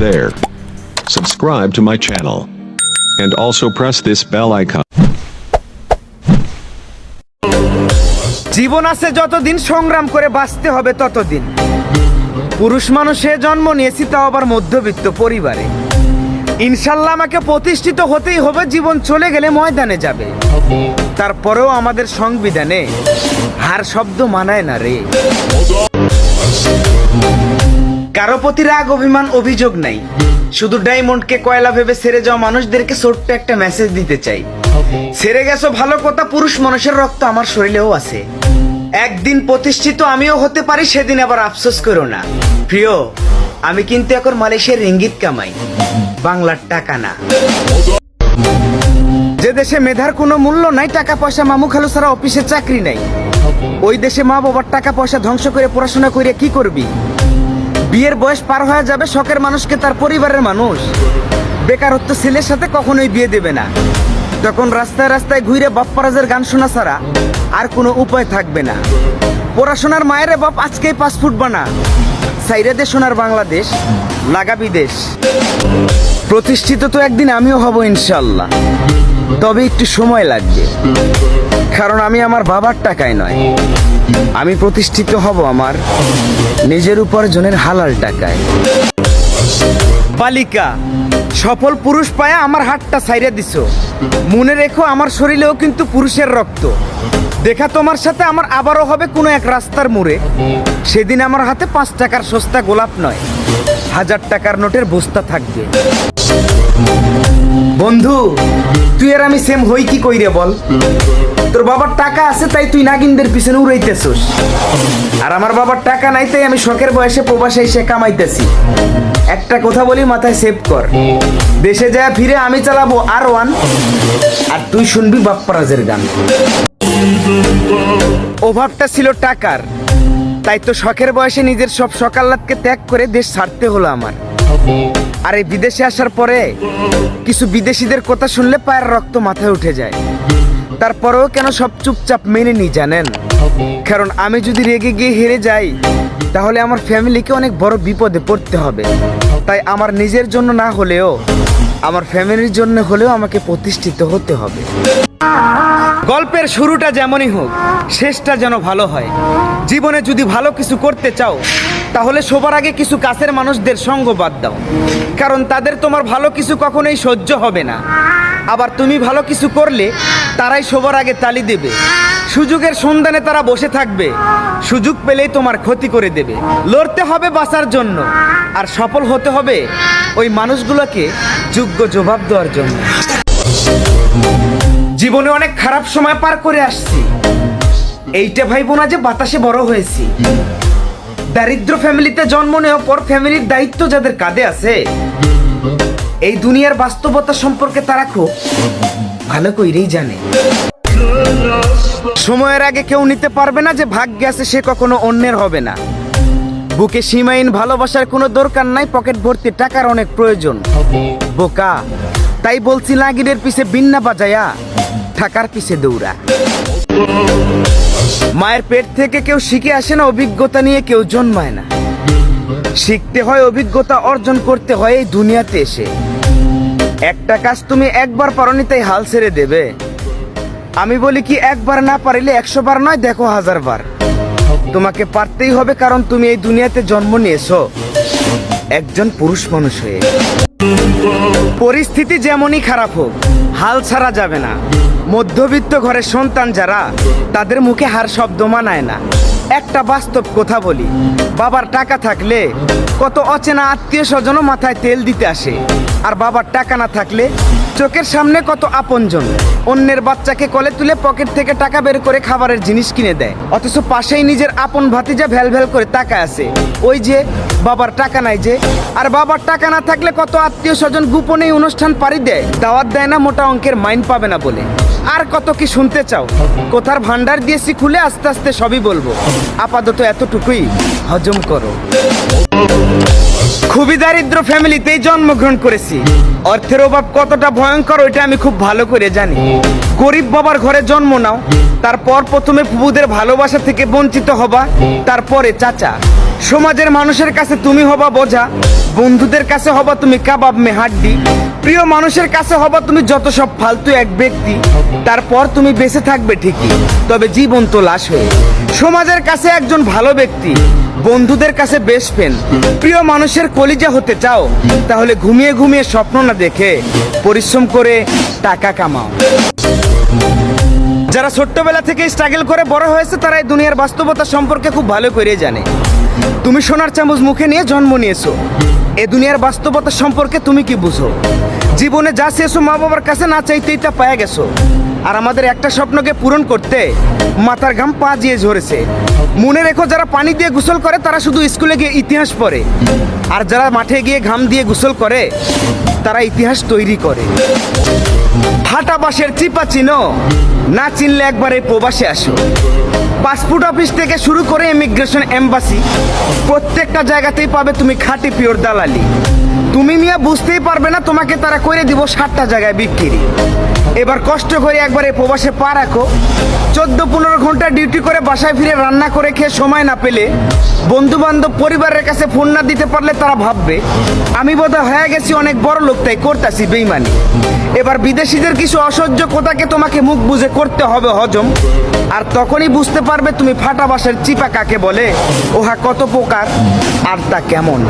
there. Subscribe to my channel. And also press this bell icon. জীবন আছে যতদিন সংগ্রাম করে বাঁচতে হবে ততদিন পুরুষ মানুষে জন্ম নিয়েছি তাও আবার মধ্যবিত্ত পরিবারে ইনশাল্লাহ আমাকে প্রতিষ্ঠিত হতেই হবে, জীবন চলে গেলে ময়দানে যাবে তারপরেও আমাদের সংবিধানে হার শব্দ মানায় না রে কারও প্রতি রাগ, অভিমান, অভিযোগ নাই। শুধু ডায়মন্ডকে কয়লা ভেবে সেরে যাওয়া মানুষদেরকে ছোট্ট একটা মেসেজ দিতে চাই। সেরে গেছো ভালো কথা, পুরুষ মানুষের রক্ত আমার শরীরেও আছে। একদিন প্রতিষ্ঠিত আমিও হতে পারি, সেদিন আবার আফসোস করো না। প্রিয়, আমি কিন্তু এখন মালয়েশিয়ার ইঙ্গিত কামাই, বাংলার টাকা না। যে দেশে মেধার কোনো মূল্য নাই টাকা পয়সা মামু খালু ছাড়া অফিসে চাকরি নাই। ওই দেশে মা বাবার টাকা পয়সা ধ্বংস করে পড়াশোনা করে কি করবি? বিয়ের বয়স পার হয়ে যাবে, শখের মানুষকে তার পরিবারের মানুষ। বেকারত্ব ছেলের সাথে কখনোই বিয়ে দেবে না। তখন রাস্তায় রাস্তায় ঘুরে বাপ্পারাজের গান শোনা ছাড়া আর কোনো উপায় থাকবে না। পড়াশোনার মায়ের বাপ আজকেই পাসপোর্ট বানা। সাইরে দে সোনার বাংলাদেশ, লাগাবি দেশ। প্রতিষ্ঠিত তো একদিন আমিও হব ইনশাল্লাহ। তবে একটু সময় লাগবে। কারণ আমি আমার বাবার টাকায় নয়। আমি প্রতিষ্ঠিত হব আমার নিজের উপার্জনের হালাল টাকায়। বালিকা, সফল পুরুষ পায়া আমার হাতটা সাইরে দিছ। মনে রেখো আমার শরীরেও কিন্তু পুরুষের রক্ত। দেখা তোমার সাথে আমার আবারও হবে কোনো এক রাস্তার মোড়ে। সেদিন আমার হাতে পাঁচ টাকার সস্তা গোলাপ নয়, হাজার টাকার নোটের বস্তা থাকবে। বন্ধু, তুই আর আমি সেম হই কি কইরে বল? তোর বাবার টাকা আছে, তাই তুই নাগিনদের পিছনে উড়াইতেছস। আর আমার বাবার টাকা নাই, তাই আমি শখের বয়সে প্রবাসে এসে কামাইতেছি। একটা কথা বলি, মাথায় সেভ কর। দেশে যায় ফিরে আমি চালাবো আর ওয়ান। আর তুই শুনবি বাপ্পারাজের গান। অভাবটা ছিল টাকার। তাই তো শখের বয়সে নিজের সব সকাল্লাতকে ত্যাগ করে দেশ ছাড়তে হলো আমার। আর এই বিদেশে আসার পরে কিছু বিদেশিদের কথা শুনলে পায়ের রক্ত মাথায় উঠে যায়। তারপরেও কেন সব চুপচাপ মেনে নি জানেন? কারণ আমি যদি রেগে গিয়ে হেরে যাই, তাহলে আমার ফ্যামিলিকে অনেক বড় বিপদে পড়তে হবে। তাই আমার নিজের জন্য না হলেও, আমার ফ্যামিলির জন্য হলেও আমাকে প্রতিষ্ঠিত হতে হবে। গল্পের শুরুটা যেমনই হোক, শেষটা যেন ভালো হয়। জীবনে যদি ভালো কিছু করতে চাও, তাহলে সবার আগে কিছু কাছের মানুষদের সঙ্গ বাদ দাও। কারণ তাদের তোমার ভালো কিছু কখনোই সহ্য হবে না। আবার তুমি ভালো কিছু করলে তারাই সবার আগে তালি দেবে। সুযোগের সন্ধানে তারা বসে থাকবে। সুযোগ পেলেই তোমার ক্ষতি করে দেবে। লড়তে হবে বাঁচার জন্য। আর সফল হতে হবে ওই মানুষগুলোকে যোগ্য জবাব দেওয়ার জন্য। জীবনে অনেক খারাপ সময় পার করে আসছি। এইটা ভাইবো না যে বাতাসে বড় হয়েছি। দারিদ্র ফ্যামিলিতে জন্ম নেওয়ার পর ফ্যামিলির দায়িত্ব যাদের কাঁধে আছে এই দুনিয়ার বাস্তবতা সম্পর্কে তারা খুব ভালো কইরেই জানে। সময়ের আগে কেউ নিতে পারবে না যে ভাগ্যে আছে সে কখনো অন্যের হবে না। বুকে সীমাহীন ভালোবাসার কোনো দরকার নাই, পকেট ভর্তি টাকার অনেক প্রয়োজন। বোকা, তাই বলছি লাগিরের পিছে বিন্না বাজায়া টাকার পিছে দৌড়া। মায়ের পেট থেকে কেউ শিখে আসে না, অভিজ্ঞতা নিয়ে কেউ জন্মায় না। শিখতে হয়, অভিজ্ঞতা অর্জন করতে হয় এই দুনিয়াতে এসে। একটা কাজ তুমি একবার পারনি তাই হাল ছেড়ে দেবে। আমি বলি কি, একবার না পারিলে একশো বার নয়, দেখো হাজার বার তোমাকে পারতেই হবে কারণ তুমি এই দুনিয়াতে জন্ম নিয়েছো। একজন পুরুষ মানুষ হয়ে। পরিস্থিতি যেমনই খারাপ হোক, হাল ছাড়া যাবে না। মধ্যবিত্ত ঘরের সন্তান যারা, তাদের মুখে হার শব্দ মানায় না। একটা বাস্তব কথা বলি। বাবার টাকা থাকলে কত অচেনা আত্মীয় স্বজনও মাথায় তেল দিতে আসে। আর বাবার টাকা না থাকলে চোখের সামনে কত আপনজন। অন্যের বাচ্চাকে কলে তুলে পকেট থেকে টাকা বের করে খাবারের জিনিস কিনে দেয়। অথচ পাশেই নিজের আপন ভাতিজা ভ্যাল ভ্যাল করে তাকায় আছে। ওই যে বাবার টাকা নাই যে, আর বাবার টাকা না থাকলে কত আত্মীয় স্বজন গোপনেই অনুষ্ঠান পাড়ি দেয়। দাওয়াত দেয় না মোটা অঙ্কের মাইন পাবে না বলে। আর কত কি শুনতে চাও? কোথার ভান্ডার দিয়েছি খুলে আস্তে আস্তে সবই বলব। আপাতত এতটুকুই হজম করো। খুবই দারিদ্র ফ্যামিলিতেই জন্মগ্রহণ করেছি। অর্থের অভাব কতটা ভয়ঙ্কর ওইটা আমি খুব ভালো করে জানি। গরিব বাবার ঘরে জন্ম নাও, তারপর প্রথমে ফুবুদের ভালোবাসা থেকে বঞ্চিত হবা, তারপরে চাচা। সমাজের মানুষের কাছে তুমি হবা বোঝা, বন্ধুদের কাছে হবা তুমি কাবাব মে হাড্ডি প্রিয় মানুষের কাছে হবা তুমি যত সব ফালতু এক ব্যক্তি, তারপর তুমি বেঁচে থাকবে ঠিকই, তবে জীবন তো লাশ হয়ে। সমাজের কাছে একজন ভালো ব্যক্তি, বন্ধুদের কাছে বেশ ফেন প্রিয় মানুষের কলিজা হতে চাও, তাহলে ঘুমিয়ে ঘুমিয়ে স্বপ্ন না দেখে পরিশ্রম করে টাকা কামাও। যারা ছোট্টবেলা থেকে স্ট্রাগল করে বড় হয়েছে তারা এই দুনিয়ার বাস্তবতা সম্পর্কে খুব ভালো করে জানে। তুমি সোনার চামচ মুখে নিয়ে জন্ম নিয়েছো। এ দুনিয়ার বাস্তবতা সম্পর্কে তুমি কি বুঝো? জীবনে যা চেয়েছো মা বাবার কাছে না চাইতেই তা পায়ে গেছো। আর আমাদের একটা স্বপ্নকে পূরণ করতে মাথার ঘাম পা দিয়ে ঝরেছে। মনে রেখো যারা পানি দিয়ে গোসল করে, তারা শুধু স্কুলে গিয়ে ইতিহাস পড়ে। আর যারা মাঠে গিয়ে ঘাম দিয়ে গোসল করে, তারা ইতিহাস তৈরি করে। ফাটা বাঁশের চিপা চিনো, না চিনলে একবার এই প্রবাসে আসো। পাসপোর্ট অফিস থেকে শুরু করে ইমিগ্রেশন এম্বাসি, প্রত্যেকটা জায়গাতেই পাবে তুমি খাঁটি পিওর দালালি। তুমি মিয়া বুঝতেই পারবে না তোমাকে তারা করে দিব ষাটটা জায়গায় বিক্রি। এবার কষ্ট করে একবার এই প্রবাসে পা রাখো। চোদ্দ পনেরো ঘণ্টা ডিউটি করে বাসায় ফিরে রান্না করে খেয়ে সময় না পেলে বন্ধু বান্ধব পরিবারের কাছে ফোন না দিতে পারলে তারা ভাববে, আমি বোধহয় হয়ে গেছি অনেক বড় লোক, তাই করতেছি বেইমানি। এবার বিদেশিদের কিছু অসহ্য কোথাকে তোমাকে মুখ বুঝে করতে হবে হজম। আর তখনই বুঝতে পারবে তুমি ফাটা বাসের চিপা কাকে বলে। ওহা কত প্রকার, আর তা কেমন?